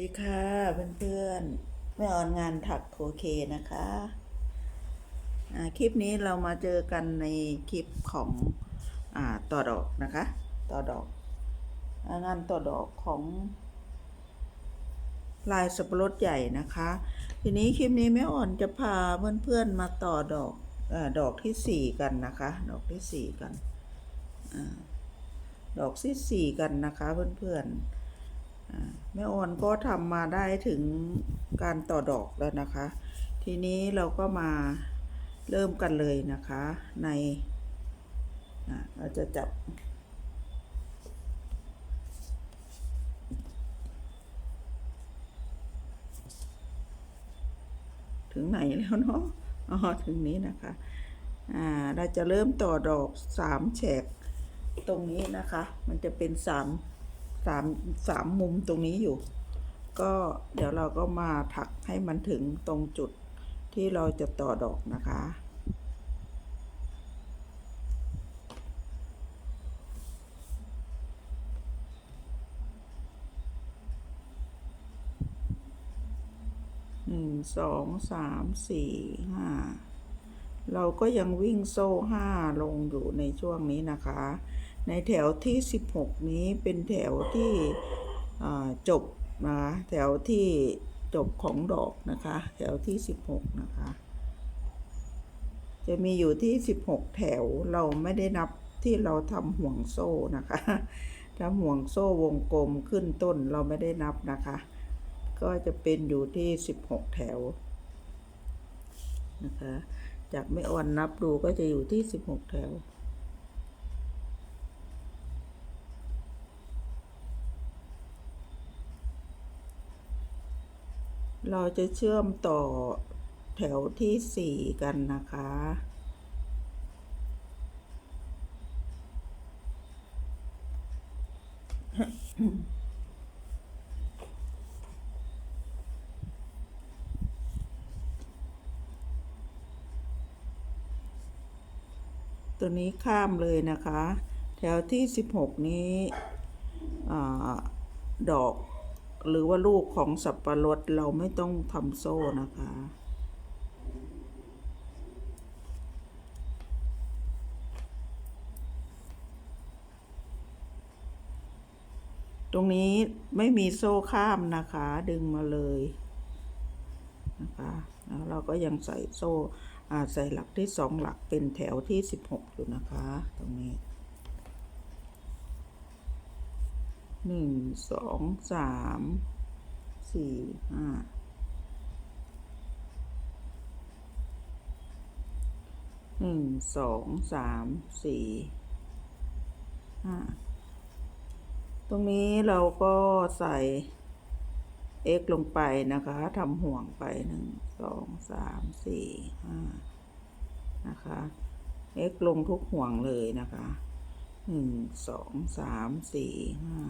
ดีค่ะเพื่อนๆแม่ออนงานถักโคเคนะคะคลิปนี้เรามาเจอกันในคลิปของอต่อดอกนะคะ ต่อดอกงานต่อดอกของ ลายสับปะรดใหญ่นะคะ ทีนี้คลิปนี้แม่อ่อนจะพาเพื่อนๆมาต่อดอกอดอกที่สี่กันนะคะ ดอกที่สี่กันอดอกที่สี่กันนะคะเพื่อนๆอ่า แม่ออนก็ทำมาได้ถึงการต่อดอกแล้วนะคะ ทีนี้เราก็มาเริ่มกันเลยนะคะ ในเราจะจับ ถึงไหนแล้วเนาะอ๋อถึงนี้นะคะ อ่า เราจะเริ่มต่อดอกสามแฉกตรงนี้นะคะ มันจะเป็นสาม สามสามมุมตรงนี้อยู่ ก็เดี๋ยวเราก็มาถักให้มันถึงตรงจุดที่เราจะต่อดอกนะคะหนึ่งสองสามสี่ห้าเราก็ยังวิ่งโซ่ห้าลงอยู่ในช่วงนี้นะคะ ในแถวที่สิบหกนี้เป็นแถวที่จบนะคะแถวที่จบของดอกนะคะ แถวที่สิบหกนะคะ จะมีอยู่ที่สิบหกแถวเราไม่ได้นับที่เราทำห่วงโซ่นะคะทำห่วงโซ่วงกลมขึ้นต้นเราไม่ได้นับนะคะ ก็จะเป็นอยู่ที่สิบหกแถวนะคะ จากไม่อ่อนนับดูก็จะอยู่ที่สิบหกแถว เราจะเชื่อมต่อแถวที่สี่กันนะคะ ตัวนี้ข้ามเลยนะคะ แถวที่16นี้อดอก หรือว่าลูกของสับปะรดเราไม่ต้องทำโซ่นะคะ ตรงนี้ไม่มีโซ่ข้ามนะคะ ดึงมาเลยนะคะแล้วเราก็ยังใส่โซ่ใส่หลักที่สองหลักเป็นแถวที่สิบหกอยู่นะคะ ตรงนี้ หนึ่งสองสามสี่ห้าหนึ่งสองสามสี่ห้าตรงนี้เราก็ใส่ x ลงไปนะคะทำห่วงไปหนึ่งสองสามสี่ห้านะคะ x ลงทุกห่วงเลยนะคะหนึ่งสองสามสี่ห้า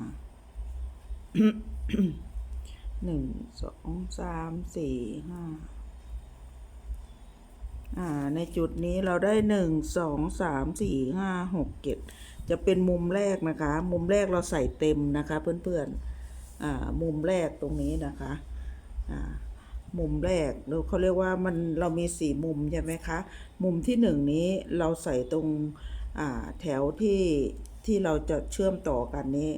หนึ่งสองสามสี่ห้าอ่าในจุดนี้เราได้หนึ่งสองสามสี่ห้าหกเจ็ดจะเป็นมุมแรกนะคะ มุมแรกเราใส่เต็มนะคะเพื่อนๆอ่ามุมแรกตรงนี้นะคะอ่ามุมแรกเราเขาเรียกว่ามันเรามีสี่มุมใช่ไหมคะ มุมที่หนึ่งนี้เราใส่ตรงอ่าแถวที่ ที่เราจะเชื่อมต่อกันนี้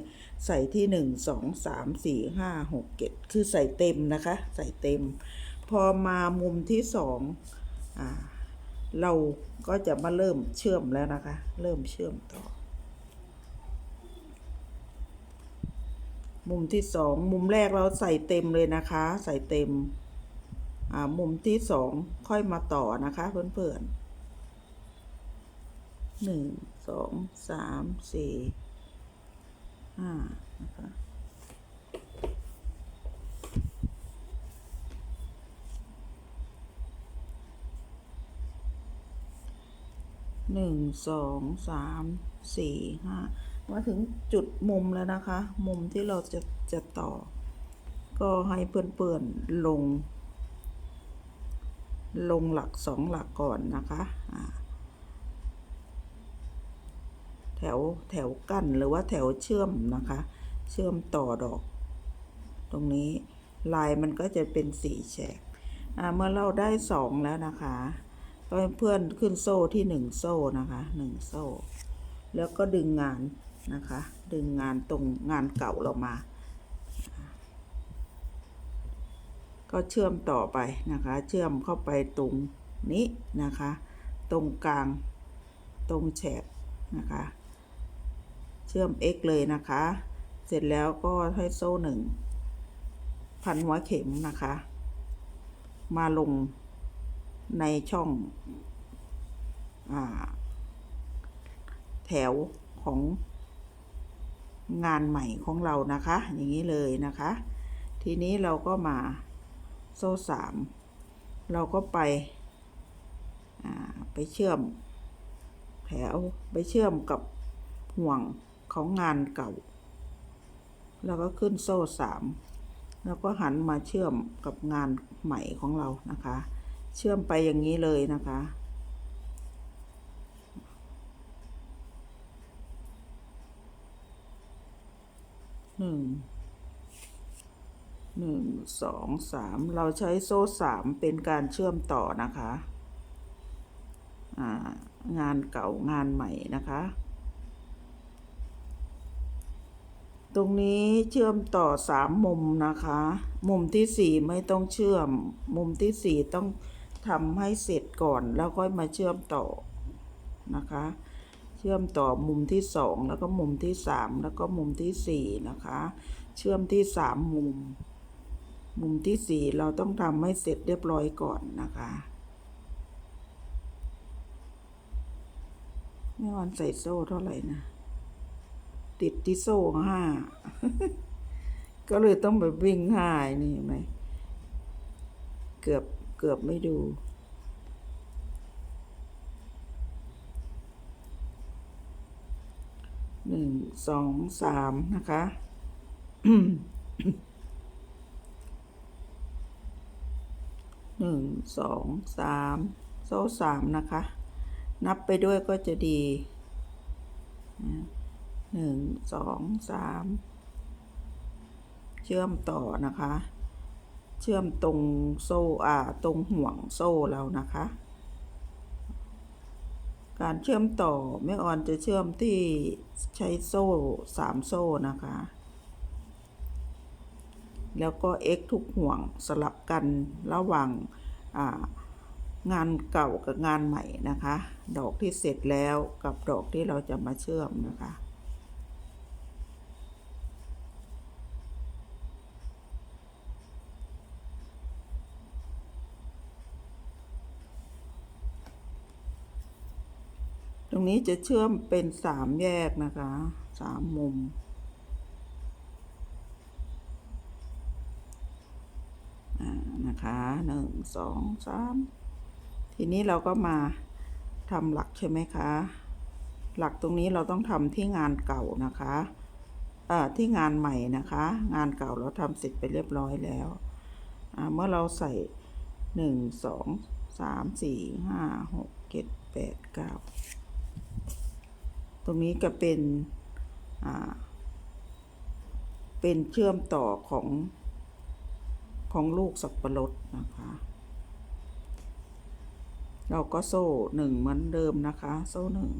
ใส่ที่หนึ่งสองสามสี่ห้าหกเจ็ดคือใส่เต็มนะคะ ใส่เต็ม พอมามุมที่สองอ่าเราก็จะมาเริ่มเชื่อมแล้วนะคะ เริ่มเชื่อมต่อ มุมที่สองมุมแรกเราใส่เต็มเลยนะคะ ใส่เต็ม อ่า มุมที่สองค่อยมาต่อนะคะเพื่อนๆหนึ่ง สองสามสี่ห้านะคะหนึ่งสองสามสี่ห้ามาถึงจุดมุมแล้วนะคะ มุมที่เราจะจะต่อ ก็ให้เพื่อนๆลง ลงหลักสองหลักก่อนนะคะอ่า แถวแถวกั้นหรือว่าแถวเชื่อมนะคะ เชื่อมต่อดอก ตรงนี้ลายมันก็จะเป็นสีแฉกเมื่อเราได้สองแล้วนะคะก็เพื่อนขึ้นโซ่ที่หนึ่งโซ่นะคะหนึ่งโซ่ แล้วก็ดึงงานนะคะ ดึงงานตรงงานเก่าเรามา ก็เชื่อมต่อไปนะคะ เชื่อมเข้าไปตรงนี้นะคะ ตรงกลาง ตรงแฉกนะคะ เชื่อม x เลยนะคะ เสร็จแล้วก็ให้โซ่หนึ่งพันหัวเข็มนะคะ มาลงในช่องอแถวของงานใหม่ของเรานะคะ อย่างนี้เลยนะคะ ทีนี้เราก็มาโซ่สามเราก็ไปไปเชื่อมแถวไปเชื่อมกับห่วง ของงานเก่า แล้วก็ขึ้นโซ่สามแล้วก็หันมาเชื่อมกับงานใหม่ของเรานะคะ เชื่อมไปอย่างนี้เลยนะคะ หนึ่ง หนึ่ง สอง สาม เราใช้โซ่สามเป็นการเชื่อมต่อนะคะางานเก่างานใหม่นะคะ ตรงนี้เชื่อมต่อสามมุมนะคะ มุมที่สี่ไม่ต้องเชื่อม มุมที่สี่ต้องทำให้เสร็จก่อนแล้วค่อยมาเชื่อมต่อนะคะ เชื่อมต่อมุมที่สองแล้วก็มุมที่สามแล้วก็มุมที่สี่นะคะ เชื่อมที่สามมุม มุมที่สี่เราต้องทำให้เสร็จเรียบร้อยก่อนนะคะแม่วันใส่โซ่เท่าไหร่นะ ติดที่โซ่ห้า ก็เลยต้องแบบวิ่งห้านี่เห็นไหม เกือบเกือบไม่ดู หนึ่งสองสามนะคะ หนึ่งสองสามโซ่สามนะคะ นับไปด้วยก็จะดีนะ หนึ่งสองสามเชื่อมต่อนะคะ เชื่อมตรงโซ่อ่าตรงห่วงโซ่เรานะคะ การเชื่อมต่อแม่ออนจะเชื่อมที่ใช้โซ่สามโซ่นะคะ แล้วก็ x ทุกห่วงสลับกันระหว่างอ่างานเก่ากับงานใหม่นะคะ ดอกที่เสร็จแล้วกับดอกที่เราจะมาเชื่อมนะคะ นี้จะเชื่อมเป็นสามแยกนะคะสามมุม นะคะหนึ่งสองสามทีนี้เราก็มาทำหลักใช่ไหมคะ หลักตรงนี้เราต้องทำที่งานเก่านะคะที่งานใหม่นะคะ งานเก่าเราทำเสร็จไปเรียบร้อยแล้ว เมื่อเราใส่หนึ่งสองสามสี่ห้าหกเจ็ดแปดเก้า รงนี้ก็เป็นเป็นเชื่อมต่อของของลูกสับปะรดนะคะ เราก็โซ่หนึ่งเหมือนเดิมนะคะ โซ่หนึ่ง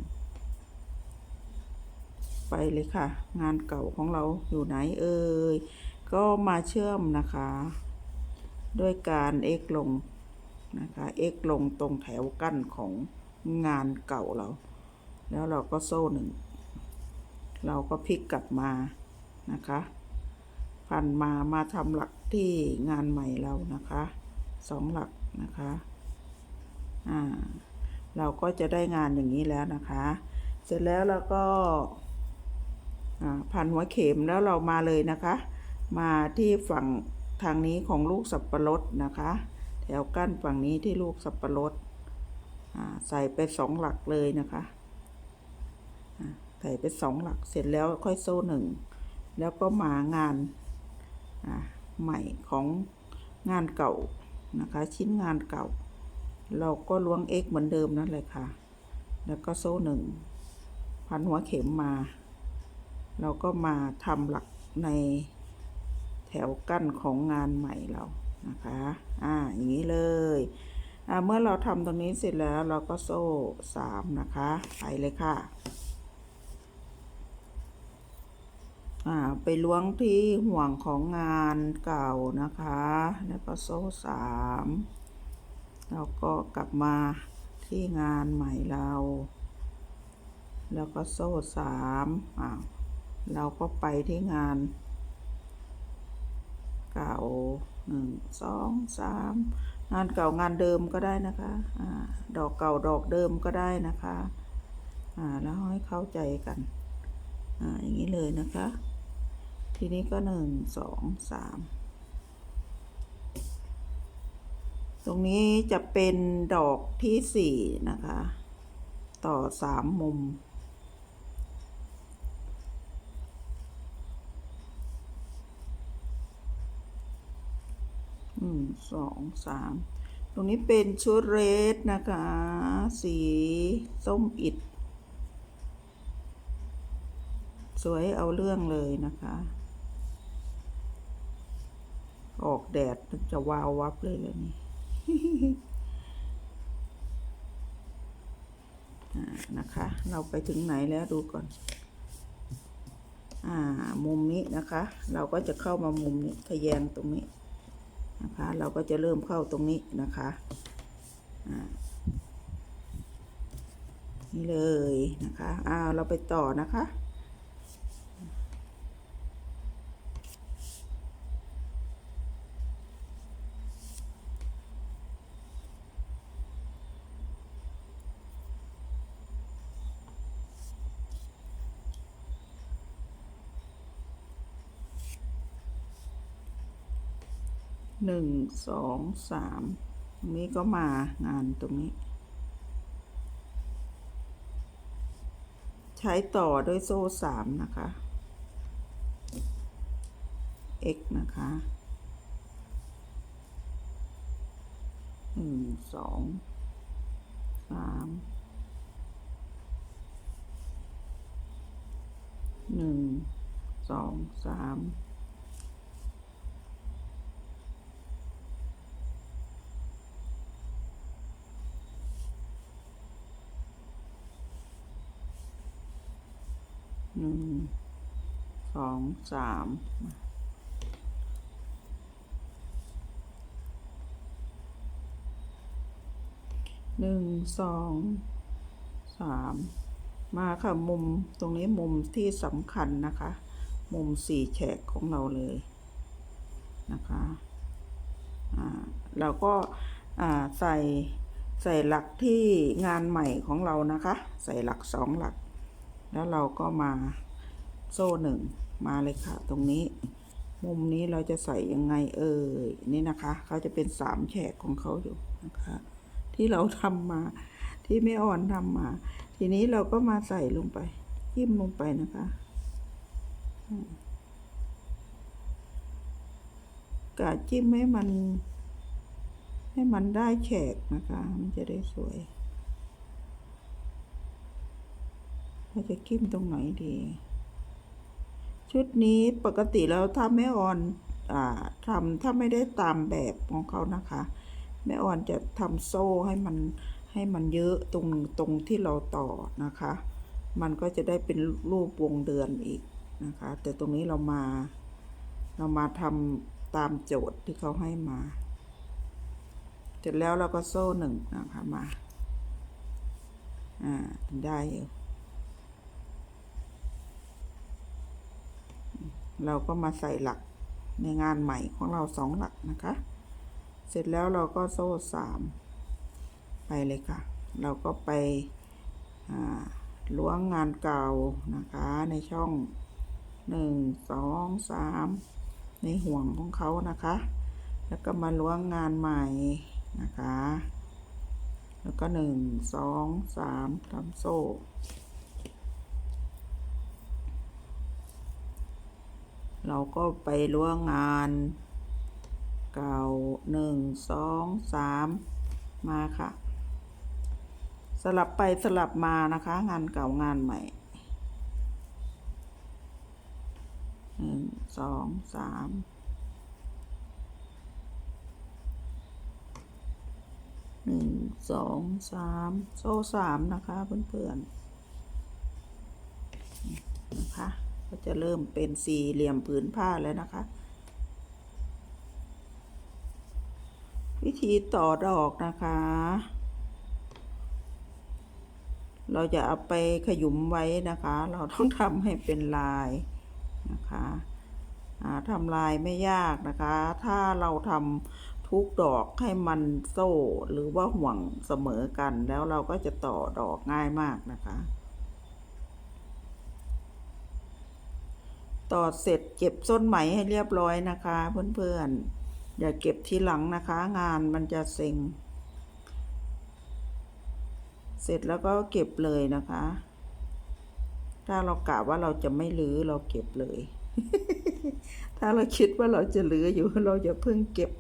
ไปเลยค่ะ งานเก่าของเราอยู่ไหนเอ่ยก็มาเชื่อมนะคะ ด้วยการ x ลงนะคะ x ลงตรงแถวกั้นของงานเก่าเรา แล้วเราก็โซ่หนึ่ง เราก็พลิกกลับมานะคะ พันมามาทำหลักที่งานใหม่เรานะคะสองหลักนะคะอ่าเราก็จะได้งานอย่างนี้แล้วนะคะ เสร็จแล้วเราก็อ่าพันหัวเข็มแล้วเรามาเลยนะคะ มาที่ฝั่งทางนี้ของลูกสับปะรดนะคะ แถวกั้นฝั่งนี้ที่ลูกสับปะรดอ่าใส่ไปสองหลักเลยนะคะ ใส่ไปสองหลักเสร็จแล้วค่อยโซ่หนึ่งแล้วก็มางานใหม่ของงานเก่านะคะ ชิ้นงานเก่า เราก็ล้วง x เหมือนเดิมนั่นเลยค่ะ แล้วก็โซ่หนึ่งพันหัวเข็มมา เราก็มาทำหลักในแถวกั้นของงานใหม่เรานะคะ อ่า อย่างนี้เลย อ่า เมื่อเราทำตรงนี้เสร็จแล้วเราก็โซ่สามนะคะ ไปเลยค่ะ อ่า ไปล้วงที่ห่วงของงานเก่านะคะ แล้วก็โซ่สามแล้วก็กลับมาที่งานใหม่เรา แล้วก็โซ่สามอ่าเราก็ไปที่งานเก่าหนึ่งสองสามงานเก่างานเดิมก็ได้นะคะอ่าดอกเก่าดอกเดิมก็ได้นะคะอ่าแล้วให้เข้าใจกันอ่าอย่างนี้เลยนะคะ ทีนี้ก็หนึ่งสองสามตรงนี้จะเป็นดอกที่สี่นะคะ ต่อสามมุม หนึ่งสองสาม ตรงนี้เป็นชุดเรดนะคะ สีส้มอิด สวยเอาเรื่องเลยนะคะ ออกแดดมันจะวาววับเลยเลยนี่นะคะ เราไปถึงไหนแล้วดูก่อน อ่า มุมนี้นะคะ เราก็จะเข้ามามุมนี้ทะแยงตรงนี้นะคะ เราก็จะเริ่มเข้าตรงนี้นะคะ อ่า นี่เลยนะคะ อ้าว เราไปต่อนะคะ หนึ่งสองสามตรงนี้ก็มางานตรงนี้ ใช้ต่อด้วยโซ่สามนะคะ x นะคะหนึ่งสองสามหนึ่งสองสาม หนึ่งสองสามหนึ่งสองสามมาค่ะมุมตรงนี้มุมที่สำคัญนะคะ มุมสี่แฉกของเราเลยนะคะเราก็ใส่ใส่หลักที่งานใหม่ของเรานะคะ ใส่หลักสองหลัก แล้วเราก็มาโซ่หนึ่งมาเลยค่ะ ตรงนี้ มุมนี้เราจะใส่ยังไงเอ่ยนี่นะคะเขาจะเป็นสามแฉกของเขาอยู่นะคะ ที่เราทำมาที่ไม่อ่อนทำมา ทีนี้เราก็มาใส่ลงไปจิ้มลงไปนะคะกะจิ้มให้มัน ให้มันได้แฉกนะคะ มันจะได้สวย เราจะกิ้มตรงไหนดี ชุดนี้ปกติแล้วถ้าแม่ออนอทำถ้าไม่ได้ตามแบบของเขานะคะ แม่ออนจะทำโซ่ให้มันให้มันเยอะตรงตรงที่เราต่อนะคะ มันก็จะได้เป็นรูปวงเดือนอีกนะคะ แต่ตรงนี้เรามา เรามาทำตามโจทย์ที่เขาให้มา เสร็จแล้วเราก็โซ่หนึ่งนะคะมา อ่าได้อยู่ เราก็มาใส่หลักในงานใหม่ของเราสองหลักนะคะ เสร็จแล้วเราก็โซ่สามไปเลยค่ะ เราก็ไปล้วงงานเก่านะคะในช่องหนึ่งสองสามในห่วงของเขานะคะ แล้วก็มาล้วงงานใหม่นะคะ แล้วก็หนึ่งสองสามทำโซ่ เราก็ไปล้วงงาน เก่าหนึ่งสองสามมาค่ะ สลับไปสลับมานะคะ งานเก่างานใหม่หนึ่งสองสามหนึ่งสองสามโซ่สามนะคะเพื่อนๆนะคะ ก็จะเริ่มเป็นสี่เหลี่ยมผืนผ้าแล้วนะคะ วิธีต่อดอกนะคะ เราจะเอาไปขยุมไว้นะคะ เราต้องทำให้เป็นลายนะคะทำลายไม่ยากนะคะ ถ้าเราทำทุกดอกให้มันโซ่หรือว่าห่วงเสมอกันแล้วเราก็จะต่อดอกง่ายมากนะคะ ต่อเสร็จเก็บส้นไหมให้เรียบร้อยนะคะ เพื่อนๆ อย่าเก็บทีหลังนะคะ งานมันจะเซ็ง เสร็จแล้วก็เก็บเลยนะคะ ถ้าเรากะว่าเราจะไม่รื้อเราเก็บเลย ถ้าเราคิดว่าเราจะรื้ออยู่เราจะเพิ่งเก็บ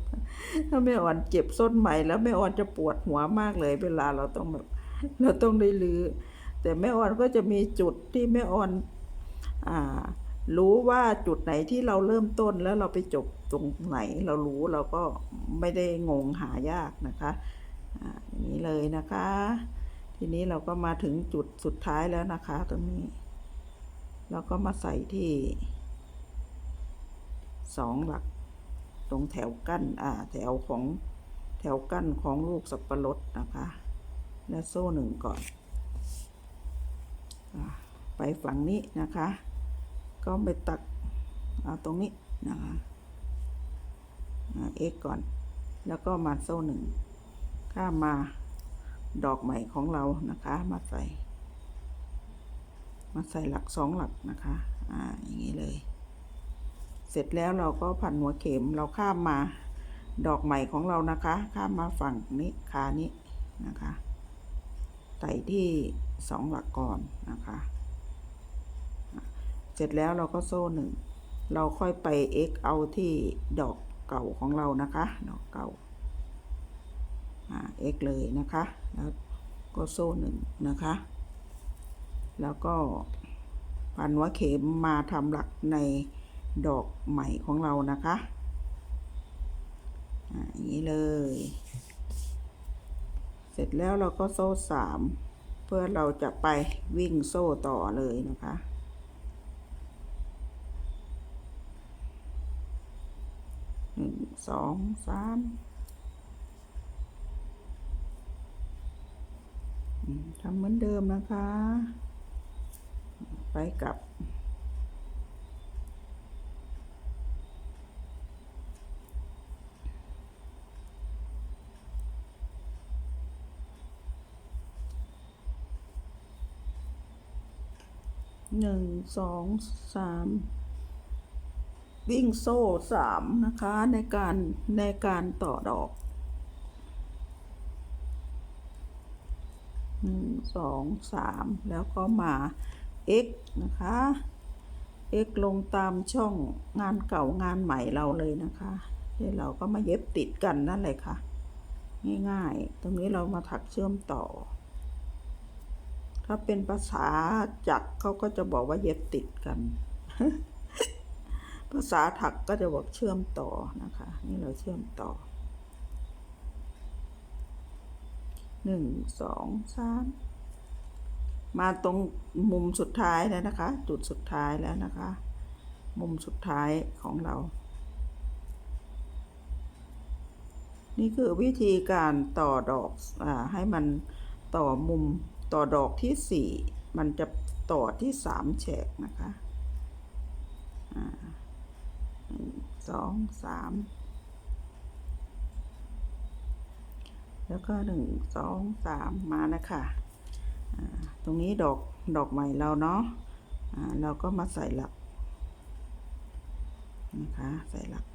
ถ้าแม่อ่อนเจ็บส้นใหม่แล้วแม่อ่อนจะปวดหัวมากเลย เวลาเราต้องแบบเราต้องได้รื้อแต่แม่อ่อนก็จะมีจุดที่แม่อ่อน อ่า รู้ว่าจุดไหนที่เราเริ่มต้นแล้วเราไปจบตรงไหนเรารู้เราก็ไม่ได้งงหายากนะคะอ่าอย่างนี้เลยนะคะ ทีนี้เราก็มาถึงจุดสุดท้ายแล้วนะคะ ตรงนี้ เราก็มาใส่ที่สองหลัก ตรงแถวกั้นอ่าแถวของแถวกั้นของลูกสับปะรดนะคะ และโซ่หนึ่งก่อนอไปฝั่งนี้นะคะ ก็ไปตักเอาตรงนี้นะคะเอ็กก่อน แล้วก็มาโซ่หนึ่งข้ามาดอกใหม่ของเรานะคะ มาใส่ มาใส่หลักสองหลักนะคะ อ่า อย่างนี้เลย เสร็จแล้วเราก็พันหัวเข็มเราข้ามมาดอกใหม่ของเรานะคะ ข้ามมาฝั่งนี้ขานี้นะคะ ใส่ที่สองหลักก่อนนะคะ เสร็จแล้วเราก็โซ่หนึ่งเราค่อยไป x เอาที่ดอกเก่าของเรานะคะ ดอกเก่าอ่า x เลยนะคะ แล้วก็โซ่หนึ่งนะคะ แล้วก็พันหัวเข็มมาทำหลักในดอกใหม่ของเรานะคะอ่าอย่างนี้เลย เสร็จแล้วเราก็โซ่สามเพื่อเราจะไปวิ่งโซ่ต่อเลยนะคะ หนึ่ง สองสามทำเหมือนเดิมนะคะ ไปกับ หนึ่ง สอง สาม วิ่งโซ่สามนะคะในการในการต่อดอกหนึ่งสองสามแล้วก็มา x นะคะ x ลงตามช่องงานเก่างานใหม่เราเลยนะคะที่เราก็มาเย็บติดกันนั่นเลยค่ะ ง่ายๆ ตรงนี้เรามาถักเชื่อมต่อ ถ้าเป็นภาษาจักเขาก็จะบอกว่าเย็บติดกัน ภาษาถักก็จะบอกเชื่อมต่อนะคะ นี่เราเชื่อมต่อหนึ่งสองสามมาตรงมุมสุดท้ายแล้วนะคะ จุดสุดท้ายแล้วนะคะ มุมสุดท้ายของเรา นี่คือวิธีการต่อดอกอ่าให้มันต่อมุมต่อดอกที่สี่มันจะต่อที่สามแฉกนะคะอ่า สองสามแล้วก็หนึ่งสองสามมานะคะอ่าตรงนี้ดอกดอกใหม่เราเนาะเราก็มาใส่หลักนะคะใส่หลัก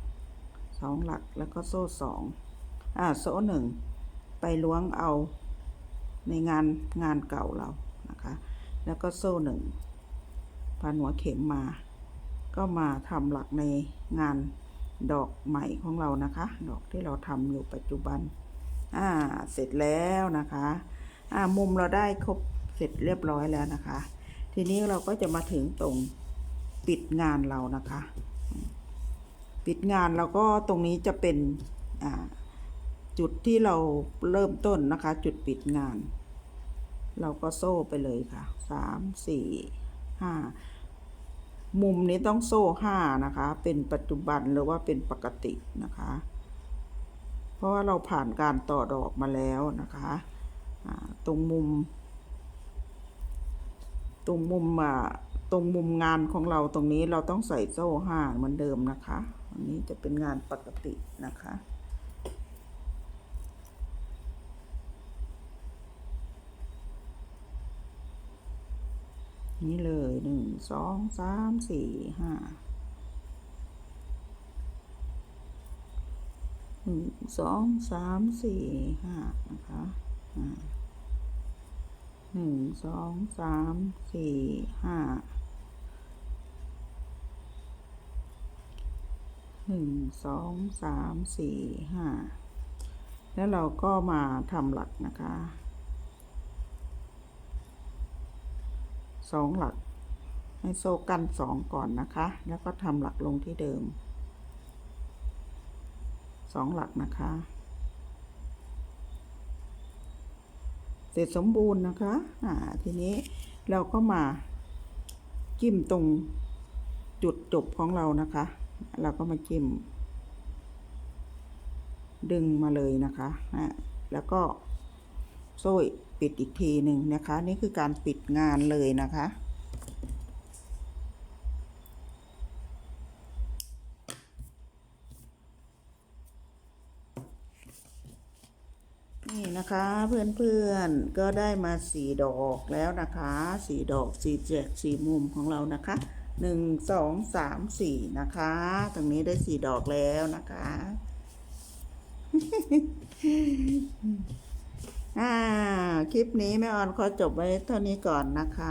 สองหลักแล้วก็โซ่สองอ่าโซ่หนึ่งไปล้วงเอาในงานงานเก่าเรานะคะ แล้วก็โซ่หนึ่งพันหัวเข็มมา ก็มาทำหลักในงานดอกใหม่ของเรานะคะ ดอกที่เราทำอยู่ปัจจุบัน อ่า เสร็จแล้วนะคะ อ่า มุมเราได้ครบเสร็จเรียบร้อยแล้วนะคะ ทีนี้เราก็จะมาถึงตรงปิดงานเรานะคะ ปิดงานเราก็ตรงนี้จะเป็นอ่าจุดที่เราเริ่มต้นนะคะ จุดปิดงาน เราก็โซ่ไปเลยค่ะสามสี่ห้า มุมนี้ต้องโซ่ห้านะคะ เป็นปัจจุบันหรือว่าเป็นปกตินะคะ เพราะว่าเราผ่านการต่อดอกมาแล้วนะคะตรงมุม ตรงมุมอ่าตรงมุมงานของเราตรงนี้เราต้องใส่โซ่ห้าเหมือนเดิมนะคะ อันนี้จะเป็นงานปกตินะคะ นี่เลยหนึ่งสองสามสี่ห้าหนึ่งสองสามสี่ห้านะคะหนึ่งสองสามสี่ห้าหนึ่งสองสามสี่ห้าแล้วเราก็มาทำหลักนะคะ สองหลัก ให้โซ่กันสองก่อนนะคะ แล้วก็ทำหลักลงที่เดิมสองหลักนะคะ เสร็จสมบูรณ์นะคะอ่าทีนี้เราก็มาจิ้มตรงจุดจบของเรานะคะ เราก็มาจิ้ม ดึงมาเลยนะคะะแล้วก็โซ่ ปิดอีกทีหนึ่งนะคะ นี่คือการปิดงานเลยนะคะ นี่นะคะเพื่อนๆก็ได้มาสี่ดอกแล้วนะคะสี่ดอกสี่แจกสี่มุมของเรานะคะหนึ่งสองสามสี่นะคะ ตรงนี้ได้สี่ดอกแล้วนะคะ อ่าคลิปนี้แม่ออนขอจบไว้เท่านี้ก่อนนะคะ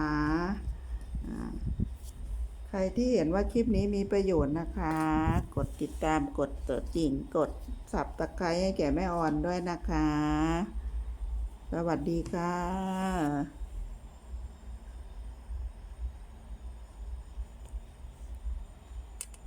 ใครที่เห็นว่าคลิปนี้มีประโยชน์นะคะ กดติดตามกดตัวจริงกดสับตะไคร้ให้แก่แม่ออนด้วยนะคะ สวัสดีค่ะ